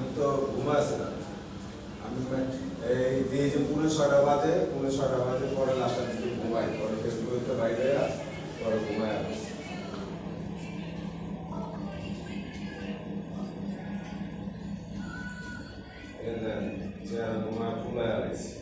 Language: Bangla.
আমি তো ঘুমাছিলাম আমি এই দিয়ে যে পুরো ছটা বাজে পুরো ছটা বাজে পরে লাস্টার দিকে ঘুমাই পরে ফেসবুকে বাইরে পরে ঘুমাই আসছি and then yeah, when I out,